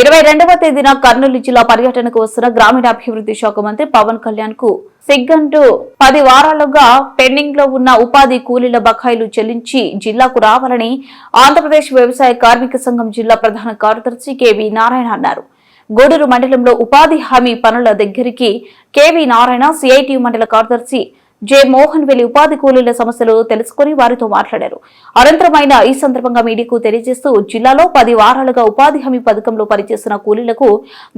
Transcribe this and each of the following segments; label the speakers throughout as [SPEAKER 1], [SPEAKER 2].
[SPEAKER 1] ఇరవై రెండవ తేదీన కర్నూలు జిల్లా పర్యటనకు వస్తున్న గ్రామీణాభివృద్ధి శాఖ మంత్రి పవన్ కళ్యాణ్కు సిగ్గంటూ పది వారాలుగా పెండింగ్లో ఉన్న ఉపాధి కూలీల బకాయిలు చెల్లించి జిల్లాకు రావాలని ఆంధ్రప్రదేశ్ వ్యవసాయ కార్మిక సంఘం జిల్లా ప్రధాన కార్యదర్శి కేవీ నారాయణ అన్నారు. గూడూరు మండలంలో ఉపాధి హామీ పనుల దగ్గరికి కెవి నారాయణ సిఐటి మండల కార్యదర్శి జె మోహన్ వెలి ఉపాధి కూలీల సమస్యలు తెలుసుకుని వారితో మాట్లాడారు. అనంతరం ఆయన ఈ సందర్భంగా మీడియాకు తెలియజేస్తూ జిల్లాలో పది వారాలుగా ఉపాధి హామీ పథకంలో పనిచేస్తున్న కూలీలకు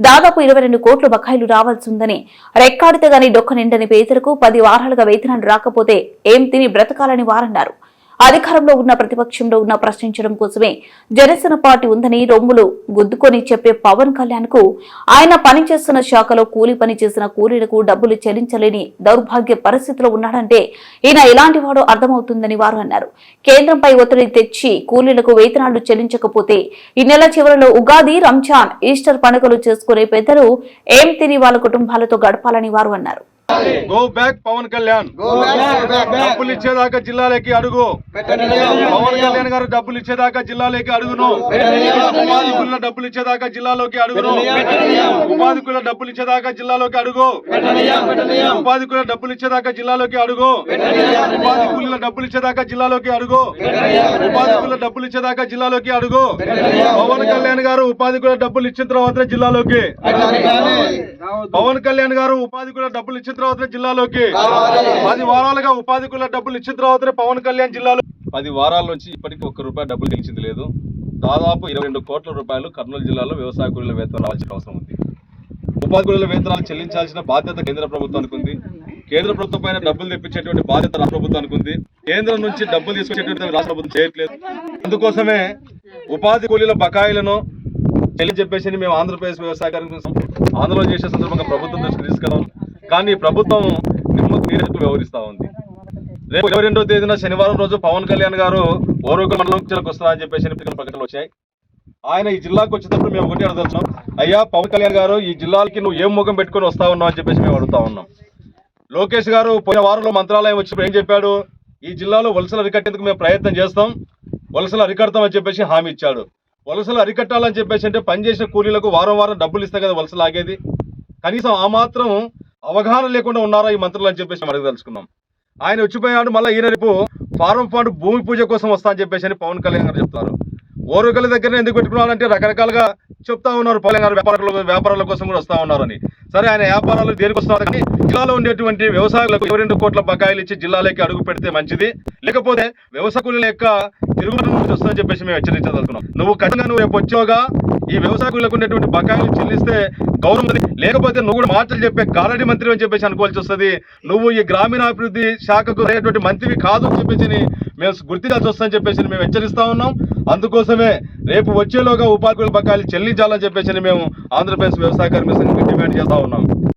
[SPEAKER 1] దాదాపు ఇరవై రెండు కోట్ల బకాయిలు రావాల్సిందని రెక్కాడితే గాని డొక్క నిండని పేదలకు పది వారాలుగా వేతనాలు రాకపోతే ఏం తిని బ్రతకాలని వారన్నారు. అధికారంలో ఉన్న ప్రతిపక్షంలో ఉన్న ప్రశ్నించడం కోసమే జనసేన పార్టీ ఉందని రొమ్ములు గుద్దుకొని చెప్పే పవన్ కళ్యాణ్కు ఆయన పనిచేస్తున్న శాఖలో కూలి పని చేసిన కూలీలకు డబ్బులు చెల్లించలేని దౌర్భాగ్య పరిస్థితిలో ఉన్నాడంటే ఈయన ఎలాంటి వాడో అర్థమవుతుందని వారు అన్నారు. కేంద్రంపై ఒత్తిడి తెచ్చి కూలీలకు వేతనాలు చెల్లించకపోతే ఈ నెల చివరిలో ఉగాది రంజాన్ ఈస్టర్ పండుగలు చేసుకునే పెద్దలు ఏం తిని వాళ్ళ కుటుంబాలతో గడపాలని వారు అన్నారు.
[SPEAKER 2] Go back Pawan Kalyan. డబ్బులు ఇచ్చేదాకా జిల్లాలోకి అడుగు. పవన్ కళ్యాణ్ గారు డబ్బులు ఇచ్చేదాకా జిల్లాలోకి అడుగును. ఉపాధి కుల డబ్బులు ఇచ్చేదాకా జిల్లాలోకి అడుగును. ఉపాధి కుల డబ్బులు ఇచ్చేదాకా జిల్లాలోకి అడుగు. ఉపాధి కుల డబ్బులు ఇచ్చేదాకా జిల్లాలోకి అడుగు. ఉపాధి కూలీల డబ్బులు ఇచ్చేదాకా జిల్లాలోకి అడుగు. ఉపాధి కుల డబ్బులు ఇచ్చేదాకా జిల్లాలోకి అడుగు. పవన్ కళ్యాణ్ గారు ఉపాధి కుల డబ్బులు ఇచ్చిన తర్వాత జిల్లాలోకి. పవన్ కళ్యాణ్ గారు ఉపాధి కుల డబ్బులు ఇచ్చిన తర్వాత జిల్లాలోకి పది వారాలుగా ఉపాధి కుల డబ్బులు ఇచ్చిన తర్వాతనే పవన్ కళ్యాణ్ జిల్లాలో పది వారాల నుంచి ఇప్పటికీ ఒక్క రూపాయి డబ్బులు గెలిచింది లేదు. దాదాపు ఇరవై రెండు కోట్ల రూపాయలు కర్నూలు జిల్లాలో వ్యవసాయ కూలీల వేతనం రావాల్సిన అవసరం ఉంది. ఉపాధి కూలీల వేతనాలు చెల్లించాల్సిన బాధ్యత కేంద్ర ప్రభుత్వానికి ఉంది కేంద్ర ప్రభుత్వం పైన డబ్బులు తెప్పించేటువంటి బాధ్యత రాష్ట్ర ప్రభుత్వానికి ఉంది కేంద్రం నుంచి డబ్బులు తీసుకొచ్చేటువంటి రాష్ట్ర ప్రభుత్వం చేయట్లేదు. అందుకోసమే ఉపాధి కూలీల బకాయిలను చెల్లి చెప్పేసి మేము ఆంధ్రప్రదేశ్ వ్యవసాయ కార్మిక సంఘం ఆందోళన చేసే సందర్భంగా ప్రభుత్వం దృష్టికి తీసుకెళ్ళాం కానీ ప్రభుత్వం నిమ్మకు నీరెత్తు వ్యవహరిస్తూ ఉంది. రేపు ఇరవై రెండో తేదీన శనివారం రోజు పవన్ కళ్యాణ్ గారు ఓరోగ మండలంకి వస్తారని చెప్పేసి ప్రకటనలు వచ్చాయి. ఆయన ఈ జిల్లాకు వచ్చేటప్పుడు మేము ఒకటి అడగదలుచున్నాం. అయ్యా పవన్ కళ్యాణ్ గారు ఈ జిల్లాలకి నువ్వు ఏం ముఖం పెట్టుకొని వస్తా ఉన్నావు అని చెప్పేసి మేము అడుగుతా ఉన్నాం. లోకేష్ గారు పోయిన వారంలో మంత్రాలయం వచ్చినప్పుడు ఏం చెప్పాడు? ఈ జిల్లాలో వలసలు అరికట్టేందుకు మేము ప్రయత్నం చేస్తాం. వలసలు అరికడతామని చెప్పేసి హామీ ఇచ్చాడు. వలసలు అరికట్టాలని చెప్పేసి అంటే పనిచేసిన కూలీలకు వారం వారం డబ్బులు ఇస్తే కదా వలసలు ఆగేది? కనీసం ఆ మాత్రం అవగాహన లేకుండా ఉన్నారా ఈ మంత్రులు అని చెప్పేసి మనం తెలుసుకున్నాం. ఆయన వచ్చిపోయాడు మళ్ళీ ఈయన రేపు ఫారం ఫండ్ భూమి పూజ కోసం వస్తా అని చెప్పేసి అని పవన్ కళ్యాణ్ గారు చెప్తారు. ఓరుగల దగ్గర ఎందుకు పెట్టుకున్నారంటే రకరకాలుగా చెప్తా ఉన్నారు పవన్ గారు వ్యాపారాల వ్యాపారాల కోసం కూడా వస్తా ఉన్నారని. సరే ఆయన వ్యాపారాలు దేనికి వస్తున్నారు కానీ జిల్లాలో ఉండేటువంటి వ్యవసాయులకు ఇరవై రెండు కోట్ల బకాయిలు ఇచ్చి జిల్లాలోకి అడుగు పెడితే మంచిది. లేకపోతే వ్యవసాయ యొక్క తిరుగుబాటు నుంచి వస్తుందని చెప్పేసి మేము హెచ్చరించదలుచుకున్నాం నువ్వు ఖచ్చితంగా నువ్వు రేపు వచ్చావుగా ఈ వ్యవసాయకులకు కూలీలకు ఉండేటువంటి బకాయిలు చెల్లిస్తే గౌరవం లేకపోతే నువ్వు కూడా మాటలు చెప్పే కాలడి మంత్రి అని చెప్పేసి అనుకోవాల్సి వస్తుంది. నువ్వు ఈ గ్రామీణాభివృద్ధి శాఖకు అనేటువంటి మంత్రివి కాదు అని చెప్పేసి మేము గుర్తించాల్సి వస్తుందని చెప్పేసి మేము హెచ్చరిస్తా ఉన్నాం. అందుకోసమే రేపు వచ్చేలోగా ఉపాధి బకాయిలు చెల్లించాలని చెప్పేసి మేము ఆంధ్రప్రదేశ్ వ్యవసాయ కార్మిక సంఘం డిమాండ్ చేస్తా ఉన్నాం.